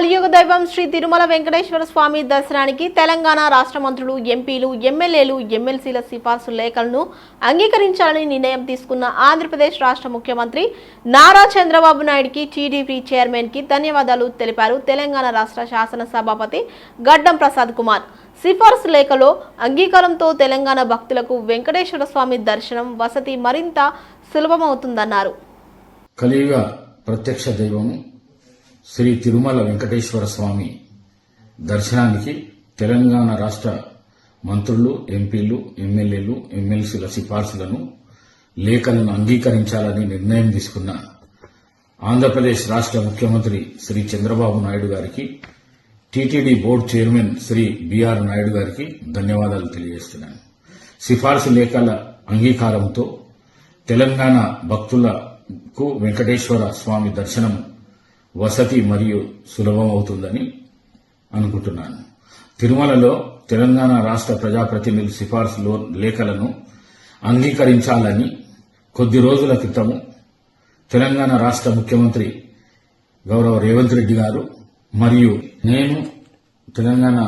కలియుగ దైవం శ్రీ తిరుమల వెంకటేశ్వర స్వామి దర్శనానికి తెలంగాణ రాష్ట్ర మంత్రులు ఎంపీలు ఎమ్మెల్యేలు ఎమ్మెల్సీల సిఫార్సు లేఖలను అంగీకరించాలని నిర్ణయం తీసుకున్న ఆంధ్రప్రదేశ్ రాష్ట్ర ముఖ్యమంత్రి నారా చంద్రబాబు నాయుడుకి టీడీపీ చైర్మన్కి ధన్యవాదాలు తెలిపారు తెలంగాణ రాష్ట్ర శాసన సభాపతి గడ్డం ప్రసాద్ కుమార్. సిఫార్సు లేఖలో అంగీకారంతో తెలంగాణ భక్తులకు వెంకటేశ్వర స్వామి దర్శనం వసతి మరింత సులభమవుతుందన్నారు. కలియుగ ప్రత్యక్ష దైవము శ్రీ తిరుమల వెంకటేశ్వర స్వామి దర్శనానికి తెలంగాణ రాష్ట్ర మంత్రులు ఎంపీలు ఎమ్మెల్యేలు ఎమ్మెల్సీల సిఫార్సులను లేఖలను అంగీకరించాలని నిర్ణయం తీసుకున్న ఆంధ్రప్రదేశ్ రాష్ట్ర ముఖ్యమంత్రి శ్రీ చంద్రబాబు నాయుడు గారికి TTD board chairman Shri BR Naidu గారికి ధన్యవాదాలు తెలియజేస్తున్నాను. సిఫార్సు లేఖల అంగీకారంతో తెలంగాణ భక్తులకు వెంకటేశ్వర స్వామి దర్శనం వసతి మరియు సులభమవుతుందని అనుకుంటున్నాను. తిరుమలలో తెలంగాణ రాష్ట్ర ప్రజాప్రతినిధుల సిఫార్సులో లేఖలను అంగీకరించాలని కొద్ది రోజుల క్రితము తెలంగాణ రాష్ట్ర ముఖ్యమంత్రి గౌరవ రేవంత్ రెడ్డి గారు మరియు నేను తెలంగాణ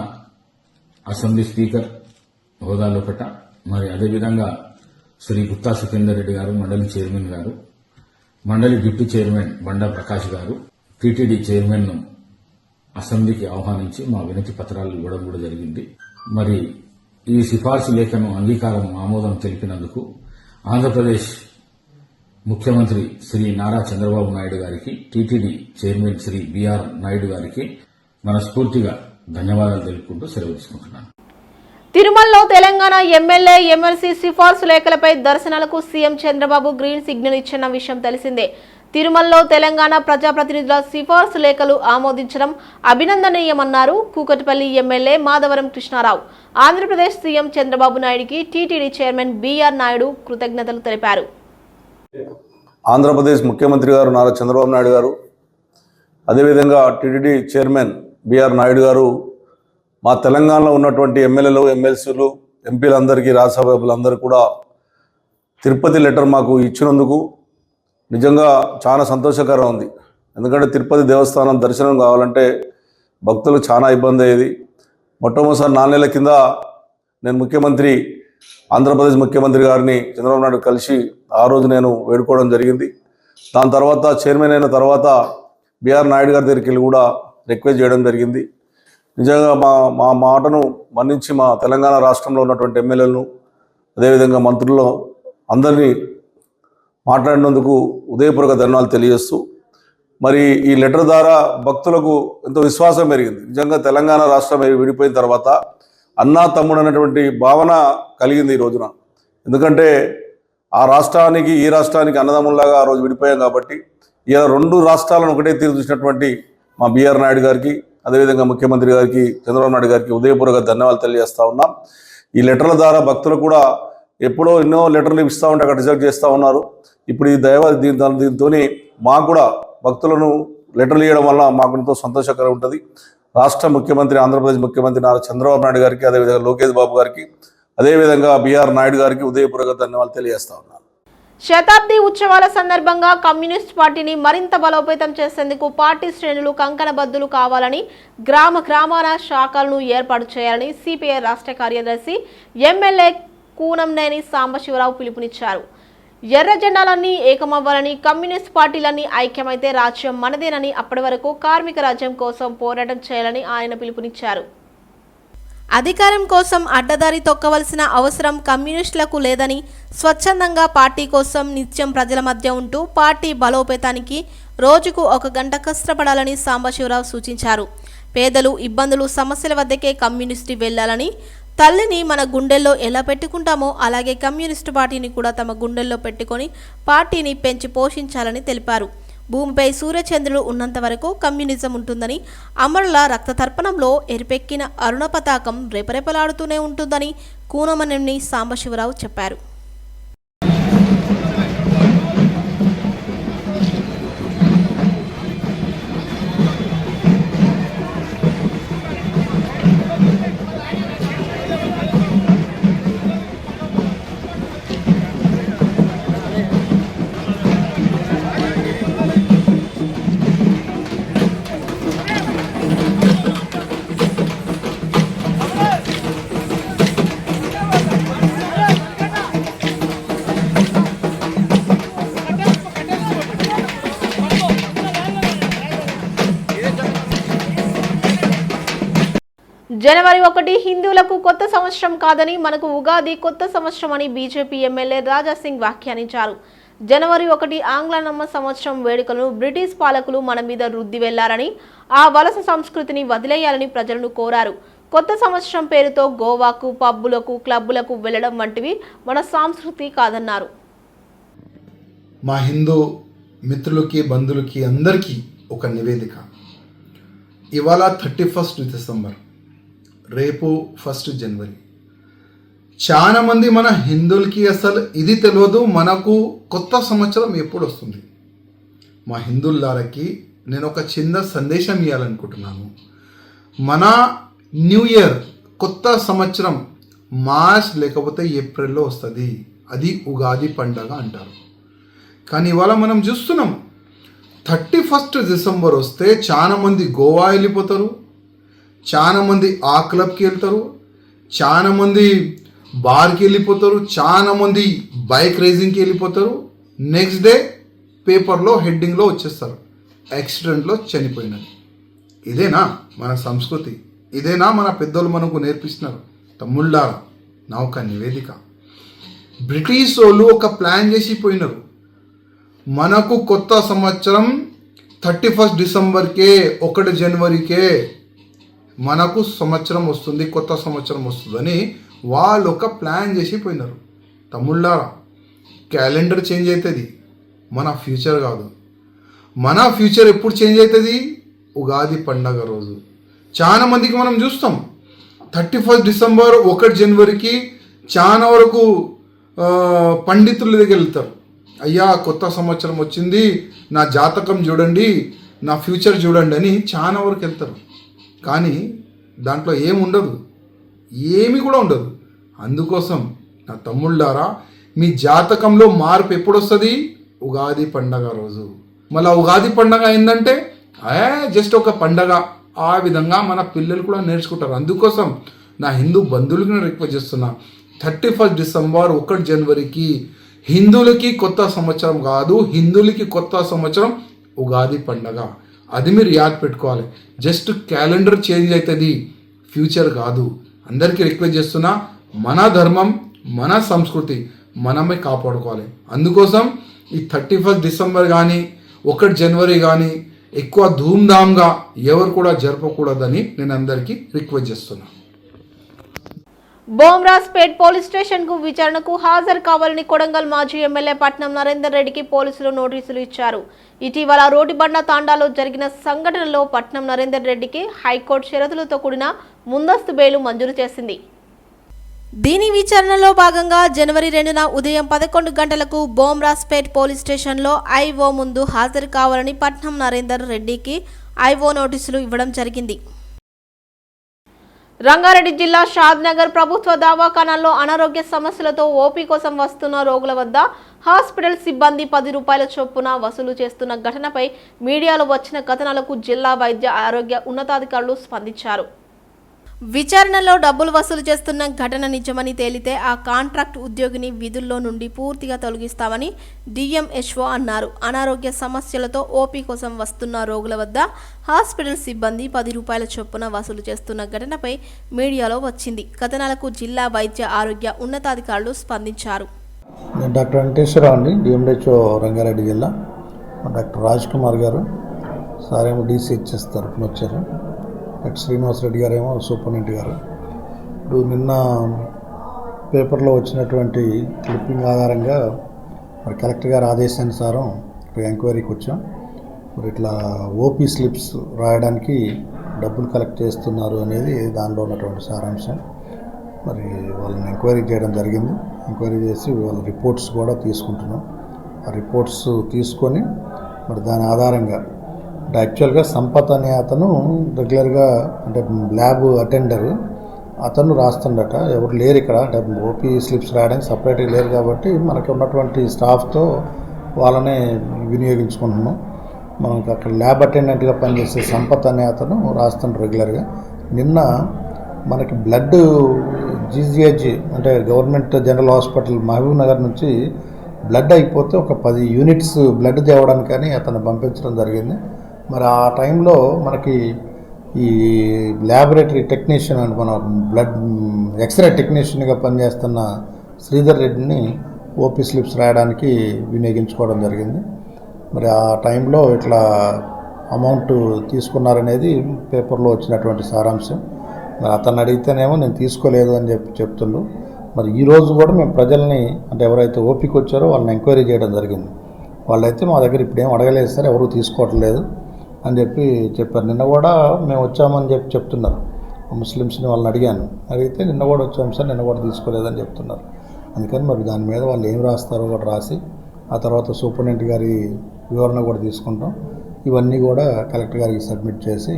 అసెంబ్లీ స్పీకర్ హోదాలో పెట్ట మరి అదేవిధంగా శ్రీ గుత్తా సుఖేందర్ రెడ్డి గారు మండలి చైర్మన్ గారు మండలి డిప్యూటీ చైర్మన్ బండా ప్రకాష్ గారు టీటీడీ చైర్మన్ అసెంబ్లీకి ఆహ్వానించి మా వినతి పత్రాలు ఇవ్వడం కూడా జరిగింది. మరి ఈ సిఫార్సు లేఖను అంగీకారం ఆమోదం తెలిపినందుకు ఆంధ్రప్రదేశ్ ముఖ్యమంత్రి శ్రీ నారా చంద్రబాబు నాయుడు గారికి TTD chairman Shri B R Naidu గారికి మనస్ఫూర్తిగా ధన్యవాదాలు తెలుపుకుంటూ సెలవు తీసుకుంటున్నాను. తిరుమలలో తెలంగాణ ఎమ్మెల్యే ఎమ్మెల్సీ సిఫార్సు లేఖలపై దర్శనాలకు సీఎం చంద్రబాబు గ్రీన్ సిగ్నల్ ఇచ్చిన విషయం తెలిసిందే. తిరుమలలో తెలంగాణ ప్రజాప్రతినిధుల సిఫార్సు లేఖలు ఆమోదించడం అభినందనీయమన్నారు కూకటిపల్లి ఎమ్మెల్యే మాధవరం కృష్ణారావు. ఆంధ్రప్రదేశ్ సీఎం చంద్రబాబు నాయుడికి టీటీడీ చైర్మన్ బీఆర్ నాయుడు కృతజ్ఞతలు తెలిపారు. ఆంధ్రప్రదేశ్ ముఖ్యమంత్రి గారు నారా చంద్రబాబు నాయుడు గారు అదేవిధంగా టీటీడీ చైర్మన్ బీఆర్ నాయుడు గారు మా తెలంగాణలో ఉన్నటువంటి ఎమ్మెల్యేలు ఎమ్మెల్సీలు ఎంపీలందరికీ రాజ్యసభ్యులందరూ కూడా తిరుపతి లెటర్ మాకు ఇచ్చినందుకు నిజంగా చాలా సంతోషకరం ఉంది. ఎందుకంటే తిరుపతి దేవస్థానం దర్శనం కావాలంటే భక్తులు చాలా ఇబ్బంది అయ్యేది. మొట్టమొదటిసారి నాలుగేళ్ళ కింద నేను ముఖ్యమంత్రి ఆంధ్రప్రదేశ్ ముఖ్యమంత్రి గారిని చంద్రబాబు నాయుడు కలిసి ఆ రోజు నేను వేడుకోవడం జరిగింది. దాని తర్వాత చైర్మన్ అయిన తర్వాత బీఆర్ నాయుడు గారి దగ్గరికి వెళ్ళి కూడా రిక్వెస్ట్ చేయడం జరిగింది. నిజంగా మా మా మాటను మన్నించి మా తెలంగాణ రాష్ట్రంలో ఉన్నటువంటి ఎమ్మెల్యేలను అదేవిధంగా మంత్రుల్లో అందరినీ మాట్లాడినందుకు ఉదయపూర్వక ధన్యవాదాలు తెలియజేస్తూ మరి ఈ లెటర్ ద్వారా భక్తులకు ఎంతో విశ్వాసం పెరిగింది. నిజంగా తెలంగాణ రాష్ట్రం విడిపోయిన తర్వాత అన్నా తమ్ముడు అనేటువంటి భావన కలిగింది ఈ రోజున. ఎందుకంటే ఆ రాష్ట్రానికి ఈ రాష్ట్రానికి అన్నదమ్ముల్లాగా ఆ రోజు విడిపోయాం కాబట్టి ఇలా రెండు రాష్ట్రాలను ఒకటే తీరు చూసినటువంటి మా బిఆర్ నాయుడు గారికి అదేవిధంగా ముఖ్యమంత్రి గారికి చంద్రబాబు నాయుడు గారికి ఉదయపూర్వక ధన్యవాదాలు తెలియజేస్తా ఉన్నాం. ఈ లెటర్ల ద్వారా భక్తులు కూడా ఎప్పుడో ఎన్నో లెటర్లు ఇస్తూ ఉంటే అక్కడ రిజర్వ్ చేస్తూ ఉన్నారు. ఇప్పుడు ఈ దైవ దీని దీంతో మాకు కూడా భక్తులను లెటర్లు ఇవ్వడం వల్ల మాకు ఎంతో సంతోషకరం ఉంటుంది. రాష్ట్ర ముఖ్యమంత్రి ఆంధ్రప్రదేశ్ ముఖ్యమంత్రి నారా చంద్రబాబు నాయుడు గారికి అదేవిధంగా లోకేష్ బాబు గారికి అదేవిధంగా బీఆర్ నాయుడు గారికి ఉదయపూర్వక ధన్యవాదాలు తెలియజేస్తా ఉన్నాను. శతాబ్ది ఉత్సవాల సందర్భంగా కమ్యూనిస్ట్ పార్టీని మరింత బలోపేతం చేసేందుకు పార్టీ శ్రేణులు కంకణబద్దులు కావాలని గ్రామ గ్రామాల శాఖలను ఏర్పాటు చేయాలని సిపిఐ రాష్ట్ర కార్యదర్శి ఎమ్మెల్యే కూనంనేని సాంబశివరావు పిలుపునిచ్చారు. ఎర్ర జెండాలన్నీ ఏకమవ్వాలని కమ్యూనిస్ట్ పార్టీలన్నీ ఐక్యమైతే రాజ్యం మనదేనని అప్పటి వరకు కార్మిక రాజ్యం కోసం పోరాటం చేయాలని ఆయన పిలుపునిచ్చారు. అధికారం కోసం అడ్డదారి తొక్కవలసిన అవసరం కమ్యూనిస్టులకు లేదని స్వచ్ఛందంగా పార్టీ కోసం నిత్యం ప్రజల మధ్య ఉంటూ పార్టీ బలోపేతానికి రోజుకు ఒక గంట కష్టపడాలని సాంబశివరావు సూచించారు. పేదలు ఇబ్బందులు సమస్యల వద్దకే కమ్యూనిస్టు వెళ్ళాలని తల్లిని మన గుండెల్లో ఎలా పెట్టుకుంటామో అలాగే కమ్యూనిస్టు పార్టీని కూడా తమ గుండెల్లో పెట్టుకొని పార్టీని పెంచి పోషించాలని తెలిపారు. భూమిపై సూర్యచంద్రుడు ఉన్నంత వరకు కమ్యూనిజం ఉంటుందని అమరుల రక్తతర్పణంలో ఎరిపెక్కిన అరుణ పతాకం రెపరెపలాడుతూనే ఉంటుందని కూనమనేని సాంబశివరావు చెప్పారు. జనవరి ఒకటి హిందువులకు కొత్త సంవత్సరం కాదని మనకు ఉగాది కొత్త సంవత్సరం అని బీజేపీ ఎమ్మెల్యే రాజా సింగ్ వ్యాఖ్యానించారు. జనవరి ఒకటి ఆంగ్ల నమ్మ సంవత్సరం వేడుకలను బ్రిటిష్ పాలకులు మన మీద రుద్ది వెళ్ళారని ఆ వలస సంస్కృతిని వదిలేయాలని ప్రజలను కోరారు. కొత్త సంవత్సరం పేరుతో గోవాకు పబ్బులకు క్లబ్బులకు వెళ్ళడం వంటివి మన సంస్కృతి కాదన్నారు. మా హిందూ మిత్రులకి బంధువులకి అందరికీ ఒక నివేదిక. ఇవాళ థర్టీ ఫస్ట్ డిసెంబర్. రేపు ఫస్ట్ జనవరి చాలామంది మన హిందువులకి అసలు ఇది తెలియదు మనకు కొత్త సంవత్సరం ఎప్పుడు వస్తుంది? మా హిందువులారకి నేను ఒక చిన్న సందేశం ఇవ్వాలనుకుంటున్నాను మన న్యూ ఇయర్ కొత్త సంవత్సరం మార్చ్ లేకపోతే ఏప్రిల్లో వస్తుంది. అది ఉగాది పండగ అంటారు. కానీ ఇవాళ మనం చూస్తున్నాం థర్టీ ఫస్ట్ డిసెంబర్ వస్తే చాలామంది గోవా వెళ్ళిపోతారు చాలా మంది ఆ క్లబ్కి వెళ్తారు చాలా మంది బార్కి వెళ్ళిపోతారు చాలా మంది బైక్ రేసింగ్కి వెళ్ళిపోతారు. నెక్స్ట్ డే పేపర్లో హెడ్డింగ్లో వచ్చేస్తారు. యాక్సిడెంట్లో చనిపోయినది. ఇదేనా మన సంస్కృతి? ఇదేనా మన పెద్దోళ్ళు మనకు నేర్పిస్తున్నారు? తమ్ముళ్ళారా నా ఒక నివేదిక. బ్రిటిష్ వాళ్ళు ఒక ప్లాన్ చేసి పోయినారు. మనకు కొత్త సంవత్సరం థర్టీ ఫస్ట్ డిసెంబర్కే ఒకటి జనవరికే మనకు సంవత్సరం వస్తుంది కొత్త సంవత్సరం వస్తుందని వాళ్ళు ఒక ప్లాన్ చేసి పోయినారు. తమ్ముళ్ళారా క్యాలెండర్ చేంజ్ అవుతుంది మన ఫ్యూచర్ కాదు. మన ఫ్యూచర్ ఎప్పుడు చేంజ్ అవుతుంది ఉగాది పండగ రోజు. చాలా మందికి మనం చూస్తాం. థర్టీ ఫస్ట్ డిసెంబర్ ఒకటి జనవరికి చాలా వరకు పండితుల దగ్గర వెళ్తారు. అయ్యా కొత్త సంవత్సరం వచ్చింది నా జాతకం చూడండి నా ఫ్యూచర్ చూడండి అని చాలా వరకు వెళ్తారు. కానీ దాంట్లో ఏముండదు ఏమి కూడా ఉండదు. అందుకోసం నా తమ్ముళ్ళారా మీ జాతకంలో మార్పు ఎప్పుడు వస్తుంది ఉగాది పండగ రోజు. మళ్ళీ ఉగాది పండగ ఏంటంటే ఏ జస్ట్ ఒక పండగ. ఆ విధంగా మన పిల్లలు కూడా నేర్చుకుంటారు. అందుకోసం నా హిందూ బంధువులకి నేను రిక్వెస్ట్ చేస్తున్నా థర్టీ ఫస్ట్ డిసెంబర్ ఒకటి జనవరికి హిందువులకి కొత్త సంవత్సరం కాదు హిందువులకి కొత్త సంవత్సరం ఉగాది పండగ. అది మీరు యాద్ పెట్టుకోవాలి. జస్ట్ క్యాలెండర్ చేంజ్ అవుతుంది. ఫ్యూచర్ కాదు. అందరికీ రిక్వెస్ట్ చేస్తున్నా మన ధర్మం మన సంస్కృతి మనమే కాపాడుకోవాలి. అందుకోసం ఈ థర్టీ ఫస్ట్ డిసెంబర్ కానీ ఒకటి జనవరి కానీ ఎక్కువ ధూమ్ధామ్గా ఎవరు కూడా జరపకూడదని నేను అందరికీ రిక్వెస్ట్ చేస్తున్నాను బోమ్రాజ్పేట్ పోలీస్ స్టేషన్కు విచారణకు హాజరు కావాలని కొడంగల్ మాజీ ఎమ్మెల్యే పట్నం నరేందర్ రెడ్డికి పోలీసులు నోటీసులు ఇచ్చారు. ఇటీవల రోడ్డుబండ తాండాలో జరిగిన సంఘటనలో పట్నం నరేందర్ రెడ్డికి హైకోర్టు షరతులతో కూడిన ముందస్తు బెయిల్ మంజూరు చేసింది. దీని విచారణలో భాగంగా జనవరి రెండున ఉదయం పదకొండు గంటలకు బోమ్రాజ్పేట్ పోలీస్ స్టేషన్లో ఐఓ ముందు హాజరు కావాలని పట్నం నరేందర్ రెడ్డికి ఐఓ నోటీసులు ఇవ్వడం జరిగింది. రంగారెడ్డి జిల్లా షాద్నగర్ ప్రభుత్వ దవాఖానాల్లో అనారోగ్య సమస్యలతో ఓపీ కోసం వస్తున్న రోగుల వద్ద హాస్పిటల్ సిబ్బంది పది రూపాయల చొప్పున వసూలు చేస్తున్న ఘటనపై మీడియాలో వచ్చిన కథనాలకు జిల్లా వైద్య ఆరోగ్య ఉన్నతాధికారులు స్పందించారు. విచారణలో డబ్బులు వసూలు చేస్తున్న ఘటన నిజమని తేలితే ఆ కాంట్రాక్ట్ ఉద్యోగిని విధుల్లో నుండి పూర్తిగా తొలగిస్తామని డిఎంహెచ్ఓ అన్నారు. అనారోగ్య సమస్యలతో ఓపీ కోసం వస్తున్న రోగుల వద్ద హాస్పిటల్ సిబ్బంది పది రూపాయల చొప్పున వసూలు చేస్తున్న ఘటనపై మీడియాలో వచ్చింది. కథనాలకు జిల్లా వైద్య ఆరోగ్య ఉన్నతాధికారులు స్పందించారు. డాక్టర్ వెంకటేశ్వరరావు అండి డిఎంహెచ్ఓ రంగారెడ్డి జిల్లా. డాక్టర్ రాజ్ కుమార్ గారు. సార్ ఏమో డీసీహెచ్ఎస్ వచ్చారు. ఎట్ శ్రీనివాసరెడ్డి గారేమో ఏమో సూపరింటెండెంట్ గారు. ఇప్పుడు నిన్న పేపర్లో వచ్చినటువంటి క్లిప్పింగ్ ఆధారంగా మరి కలెక్టర్ గారి ఆదేశానుసారం ఇక్కడ ఎంక్వైరీకి వచ్చాం. మరి ఇట్లా ఓపీ స్లిప్స్ రాయడానికి డబ్బులు కలెక్ట్ చేస్తున్నారు అనేది దానిలో ఉన్నటువంటి సారాంశం. మరి వాళ్ళని ఎంక్వైరీ చేయడం జరిగింది. ఎంక్వైరీ చేసి వాళ్ళ రిపోర్ట్స్ కూడా తీసుకుంటున్నాం. ఆ రిపోర్ట్స్ తీసుకొని మరి దాని ఆధారంగా అంటే యాక్చువల్గా సంపత్ అనే అతను రెగ్యులర్గా అంటే ల్యాబ్ అటెండర్ అతను రాస్తుండట. ఎవరు లేరు ఇక్కడ. అంటే ఓపీ స్లిప్స్ రాయడానికి సపరేట్గా లేరు కాబట్టి మనకి ఉన్నటువంటి స్టాఫ్తో వాళ్ళనే వినియోగించుకుంటున్నాం. మనకి అక్కడ ల్యాబ్ అటెండెంట్గా పనిచేసే సంపత్ అనే అతను రాస్తుండ్రు రెగ్యులర్గా నిన్న మనకి బ్లడ్ జీజీహెచ్ అంటే government general hospital Mahabubnagar నుంచి బ్లడ్ అయిపోతే ఒక పది యూనిట్స్ బ్లడ్ తేవడానికని అతను పంపించడం జరిగింది. మరి ఆ టైంలో మనకి ఈ ల్యాబొరేటరీ టెక్నీషియన్ అని మన బ్లడ్ ఎక్స్రే టెక్నీషియన్గా పనిచేస్తున్న శ్రీధర్ రెడ్డిని ఓపీ స్లిప్స్ రాయడానికి వినియోగించుకోవడం జరిగింది. మరి ఆ టైంలో ఇట్లా అమౌంట్ తీసుకున్నారనేది పేపర్లో వచ్చినటువంటి సారాంశం. మరి అతను అడిగితేనేమో నేను తీసుకోలేదు అని చెప్పి చెప్తుండ్రు. మరి ఈ రోజు కూడా మేము ప్రజల్ని అంటే ఎవరైతే ఓపిక వచ్చారో వాళ్ళని ఎంక్వైరీ చేయడం జరిగింది. వాళ్ళైతే మా దగ్గర ఇప్పుడు ఏం అడగలేదు సార్ ఎవరు తీసుకోవట్లేదు. అని చెప్పి చెప్పారు. నిన్న కూడా మేము వచ్చామని చెప్పి చెప్తున్నారు. ముస్లిమ్స్ని వాళ్ళని అడిగాను. అడిగితే నిన్న కూడా వచ్చాం సార్ నిన్న కూడా తీసుకోలేదని చెప్తున్నారు. అందుకని మరి దాని మీద వాళ్ళు ఏం రాస్తారో కూడా రాసి ఆ తర్వాత సూపరింటెండెంట్ గారి వివరణ కూడా తీసుకుంటాం. ఇవన్నీ కూడా కలెక్టర్ గారికి సబ్మిట్ చేసి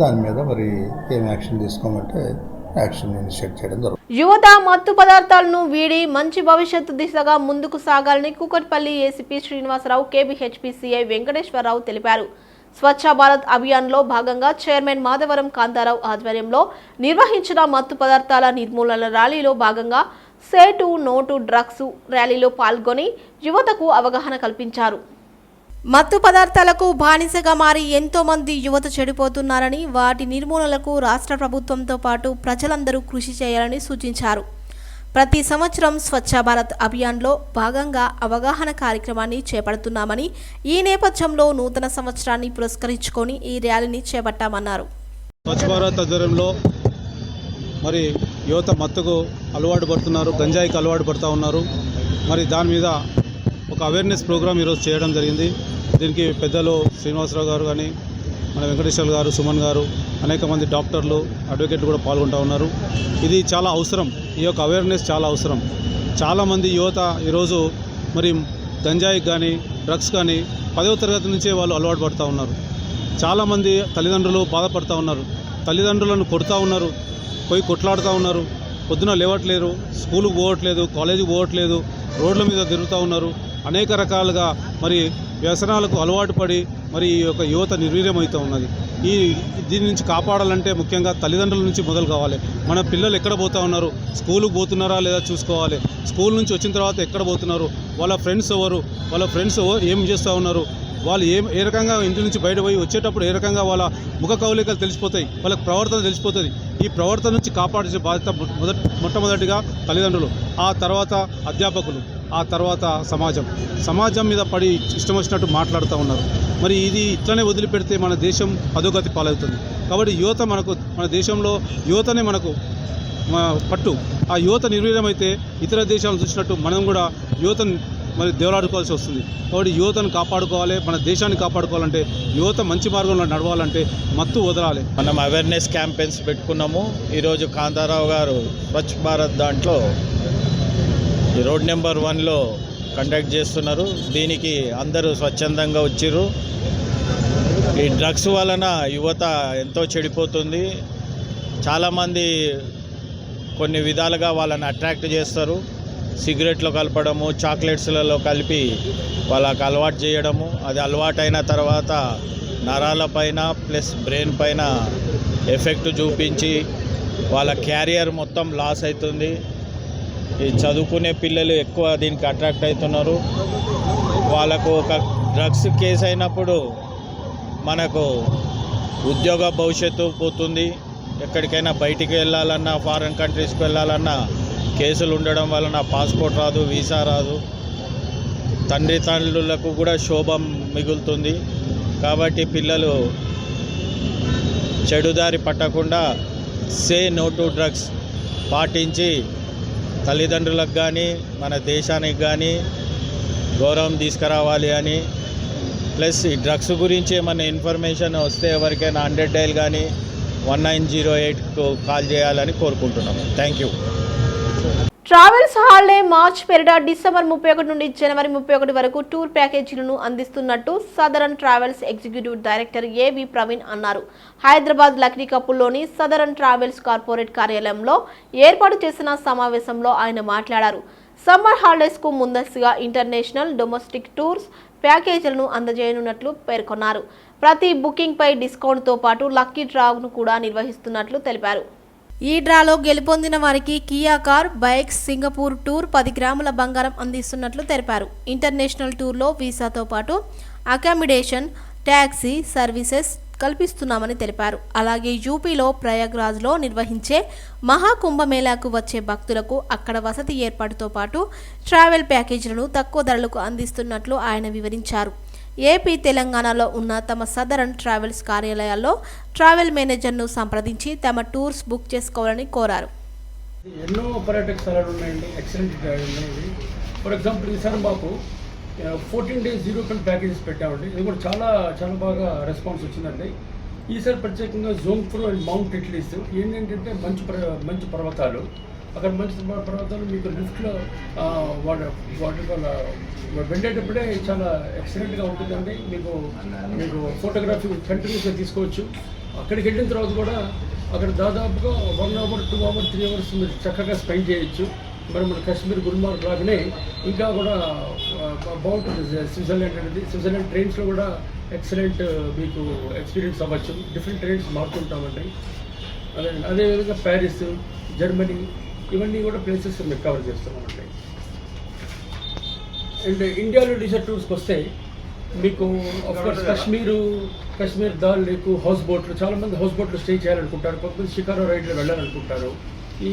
దాని మీద మరి ఏం యాక్షన్ తీసుకోమంటే యాక్షన్ ఇనిషియేట్ చేయడం జరుగుతుంది. యువత మత్తు పదార్థాలను వీడి మంచి భవిష్యత్తు దిశగా ముందుకు సాగాలని కూకట్పల్లి ఏసీపీ శ్రీనివాసరావు కేబీహెచ్పీసీఐ వెంకటేశ్వరరావు తెలిపారు. స్వచ్ఛ భారత్ అభియాన్లో భాగంగా చైర్మన్ మాధవరం కాంతారావు ఆధ్వర్యంలో నిర్వహించిన మత్తు పదార్థాల నిర్మూలన ర్యాలీలో భాగంగా సేటు నోటు డ్రగ్స్ ర్యాలీలో పాల్గొని యువతకు అవగాహన కల్పించారు. మత్తు పదార్థాలకు బానిసగా మారి ఎంతో మంది యువత చెడిపోతున్నారని వాటి నిర్మూలనకు రాష్ట్ర ప్రభుత్వంతో పాటు ప్రజలందరూ కృషి చేయాలని సూచించారు. ప్రతి సంవత్సరం స్వచ్ఛ భారత్ అభియాన్లో భాగంగా అవగాహన కార్యక్రమాన్ని చేపడుతున్నామని ఈ నేపథ్యంలో నూతన సంవత్సరాన్ని పురస్కరించుకొని ఈ ర్యాలీని చేపట్టామన్నారు. స్వచ్ఛ భారత్ ఆధ్వర్యంలో మరి యువత మత్తుకు అలవాటు పడుతున్నారు గంజాయికి అలవాటు పడుతూ ఉన్నారు. మరి దాని మీద ఒక అవేర్నెస్ ప్రోగ్రామ్ ఈరోజు చేయడం జరిగింది. దీనికి పెద్దలు శ్రీనివాసరావు గారు కానీ మన వెంకటేశ్వర గారు సుమన్ గారు అనేక మంది డాక్టర్లు అడ్వకేట్లు కూడా పాల్గొంటూ ఉన్నారు. ఇది చాలా అవసరం. ఈ యొక్క అవేర్నెస్ చాలా అవసరం. చాలామంది యువత ఈరోజు మరి గంజాయికి కానీ డ్రగ్స్ కానీ పదవ తరగతి నుంచే వాళ్ళు అలవాటు పడుతూ ఉన్నారు. చాలామంది తల్లిదండ్రులు బాధపడుతూ ఉన్నారు. తల్లిదండ్రులను కొడుతూ ఉన్నారు. పోయి కొట్లాడుతూ ఉన్నారు. పొద్దున లేవట్లేరు స్కూల్కి పోవట్లేదు కాలేజీకి పోవట్లేదు రోడ్ల మీద తిరుగుతూ ఉన్నారు. అనేక రకాలుగా మరి వ్యసనాలకు అలవాటు పడి మరి ఈ యొక్క యువత నిర్వీర్యమవుతూ ఉన్నది. ఈ దీని నుంచి కాపాడాలంటే ముఖ్యంగా తల్లిదండ్రుల నుంచి మొదలు కావాలి. మన పిల్లలు ఎక్కడ పోతా ఉన్నారు? స్కూలుకు పోతున్నారా లేదా చూసుకోవాలి. స్కూల్ నుంచి వచ్చిన తర్వాత ఎక్కడ పోతున్నారు? వాళ్ళ ఫ్రెండ్స్ ఎవరు? వాళ్ళ ఫ్రెండ్స్ ఏం చేస్తూ ఉన్నారు? వాళ్ళు ఏ ఏ రకంగా ఇంటి నుంచి బయట పోయి వచ్చేటప్పుడు ఏ రకంగా వాళ్ళ ముఖ కవలికలు తెలిసిపోతాయి? వాళ్ళకి ప్రవర్తన తెలిసిపోతుంది. ఈ ప్రవర్తన నుంచి కాపాడే బాధ్యత మొదటి మొట్టమొదటిగా తల్లిదండ్రులు ఆ తర్వాత అధ్యాపకులు. ఆ తర్వాత సమాజం. సమాజం మీద పడి ఇష్టం వచ్చినట్టు మాట్లాడుతూ ఉన్నారు. మరి ఇది ఇట్లనే వదిలిపెడితే మన దేశం అధోగతి పాలవుతుంది. కాబట్టి యువత మనకు మన దేశంలో యువతనే మనకు పట్టు. ఆ యువత నిర్వీర్యమైతే ఇతర దేశాలను చూసినట్టు మనం కూడా యువతను మరి దేవలాడుకోవాల్సి వస్తుంది. కాబట్టి యువతను కాపాడుకోవాలి మన దేశాన్ని కాపాడుకోవాలంటే యువత మంచి మార్గంలో నడవాలంటే మత్తు వదలాలి. మనం అవేర్నెస్ క్యాంపెయిన్స్ పెట్టుకున్నాము. ఈరోజు కాంతారావు గారు స్వచ్ఛ భారత్ దాంట్లో ఈ రోడ్ నెంబర్ వన్లో కండక్ట్ చేస్తున్నారు. దీనికి అందరూ స్వచ్ఛందంగా వచ్చిర్రు. ఈ డ్రగ్స్ వలన యువత ఎంతో చెడిపోతుంది. చాలామంది కొన్ని విధాలుగా వాళ్ళని అట్రాక్ట్ చేస్తారు. సిగరెట్లో కలపడము చాక్లెట్స్లలో కలిపి వాళ్ళకు అలవాటు చేయడము. అది అలవాటైన తర్వాత నరాల పైన ప్లస్ బ్రెయిన్ పైన ఎఫెక్ట్ చూపించి వాళ్ళ క్యారియర్ మొత్తం లాస్ అవుతుంది. చదువుకునే పిల్లలు ఎక్కువ దీనికి అట్రాక్ట్ అవుతున్నారు. వాళ్ళకు ఒక డ్రగ్స్ కేసు అయినప్పుడు మనకు ఉద్యోగ భవిష్యత్తు పోతుంది. ఎక్కడికైనా బయటికి వెళ్ళాలన్నా ఫారిన్ కంట్రీస్కి వెళ్ళాలన్నా కేసులు ఉండడం వలన పాస్పోర్ట్ రాదు వీసా రాదు. తండ్రి తండ్రులకు కూడా శోభం మిగులుతుంది. కాబట్టి పిల్లలు చెడుదారి పట్టకుండా సే నో టు డ్రగ్స్ పాటించి తల్లిదండ్రులకు కానీ మన దేశానికి కానీ గౌరవం తీసుకురావాలి అని. ప్లస్ ఈ డ్రగ్స్ గురించి ఏమైనా ఇన్ఫర్మేషన్ వస్తే ఎవరికైనా హండ్రెడ్ డైల్ కానీ వన్ నైన్ జీరో ఎయిట్కు కాల్ చేయాలని కోరుకుంటున్నాము. Thank you. Travels holiday march పెరిడా December ముప్పై ఒకటి నుండి జనవరి ముప్పై ఒకటి వరకు టూర్ ప్యాకేజీలను అందిస్తున్నట్టు Southern travels executive director A V Praveen అన్నారు. హైదరాబాద్ లక్నీకప్పుల్లోని సదరన్ ట్రావెల్స్ కార్పొరేట్ కార్యాలయంలో ఏర్పాటు చేసిన సమావేశంలో ఆయన మాట్లాడారు. సమ్మర్ హాలిడేస్కు ముందస్తుగా ఇంటర్నేషనల్ డొమెస్టిక్ టూర్స్ ప్యాకేజీలను అందజేయనున్నట్లు పేర్కొన్నారు. ప్రతి బుకింగ్ పై పాటు లక్కీ డ్రాను కూడా నిర్వహిస్తున్నట్లు తెలిపారు. ఈ డ్రాలో గెలుపొందిన వారికి Kia car bikes Singapore tour పది గ్రాముల బంగారం అందిస్తున్నట్లు తెలిపారు. ఇంటర్నేషనల్ టూర్లో వీసాతో పాటు అకామిడేషన్ ట్యాక్సీ సర్వీసెస్ కల్పిస్తున్నామని తెలిపారు. అలాగే యూపీలో ప్రయాగ్రాజ్లో నిర్వహించే మహాకుంభమేళాకు వచ్చే భక్తులకు అక్కడ వసతి ఏర్పాటుతో పాటు ట్రావెల్ ప్యాకేజీలను తక్కువ ధరలకు అందిస్తున్నట్లు ఆయన వివరించారు. ఏపీ తెలంగాణలో ఉన్న తమ సదరన్ ట్రావెల్స్ కార్యాలయాల్లో ట్రావెల్ మేనేజర్ను సంప్రదించి తమ టూర్స్ బుక్ చేసుకోవాలని కోరారు. ఎన్నో పర్యాటక స్థలాలు ఉన్నాయండి ఎక్సలెంట్ ఉన్నాయి. ఫర్ ఎగ్జాంపుల్ ఈసారి మాకు fourteen days zero pen packages పెట్టామండి. ఇది కూడా చాలా చాలా బాగా రెస్పాన్స్ వచ్చిందండి. ఈసారి ప్రత్యేకంగా జోంగ్పూర్ అండ్ మౌంట్ ఇట్లీస్ ఏంటంటే మంచి పర్వ మంచి పర్వతాలు. అక్కడ మంచి పర్వతాలు మీకు లిఫ్ట్లో వాటర్ వాటర్ వెళ్ళేటప్పుడే చాలా ఎక్సలెంట్గా ఉంటుందండి. మీకు మీకు ఫోటోగ్రఫీ కంటిన్యూస్గా తీసుకోవచ్చు. అక్కడికి వెళ్ళిన తర్వాత కూడా అక్కడ దాదాపుగా one hour two hour three hours మీరు చక్కగా స్పెండ్ చేయొచ్చు. మరి మన కాశ్మీర్ గుల్మార్గ్ లాగానే ఇంకా కూడా బాగుంటుంది. స్విట్జర్లాండ్ అనేది స్విట్జర్లాండ్ ట్రైన్స్లో కూడా ఎక్సలెంట్ మీకు ఎక్స్పీరియన్స్ అవ్వచ్చు. డిఫరెంట్ ట్రైన్స్ మారుతుంటామండి. అదే అదేవిధంగా ప్యారిస్ జర్మనీ ఇవన్నీ కూడా ప్లేసెస్ మేము కవర్ చేస్తున్నామండి అండ్. ఇండియాలో లీజర్ టూర్స్కి వస్తే మీకు course Kashmir Kashmir Dal lake house బోట్లు చాలా మంది హౌస్ బోట్లో స్టే చేయాలనుకుంటారు. కొంతమంది షికారో రైడ్లో వెళ్ళాలనుకుంటారు. ఈ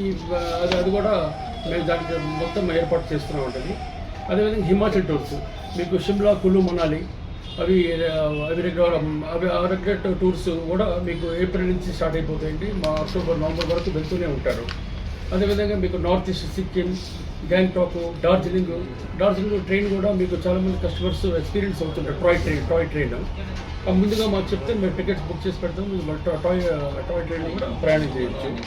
అది అది కూడా మేము దానికి మొత్తం ఏర్పాటు చేస్తున్నాం ఉంటుంది అదేవిధంగా హిమాచల్ టూర్స్ మీకు షిమ్లా కులు మనాలి అవి అవి రెగ్యులర్ అవి ఆ రెగ్యులర్ టూర్స్ కూడా మీకు ఏప్రిల్ నుంచి స్టార్ట్ అయిపోతాయండి. మా అక్టోబర్ నవంబర్ వరకు వెళ్తూనే ఉంటారు. అదేవిధంగా మీకు north east Sikkim Gangtok Darjeeling Darjeeling train కూడా మీకు చాలామంది కస్టమర్స్ ఎక్స్పీరియన్స్ అవుతుంటారు. టాయ్ ట్రైన్ టాయ్ ట్రైన్ ముందుగా మాకు చెప్తే మేము టికెట్స్ బుక్ చేసి పెడతాం. మీరు టాయ్ టాయ్ ట్రైన్ కూడా ప్రయాణం చేయొచ్చు.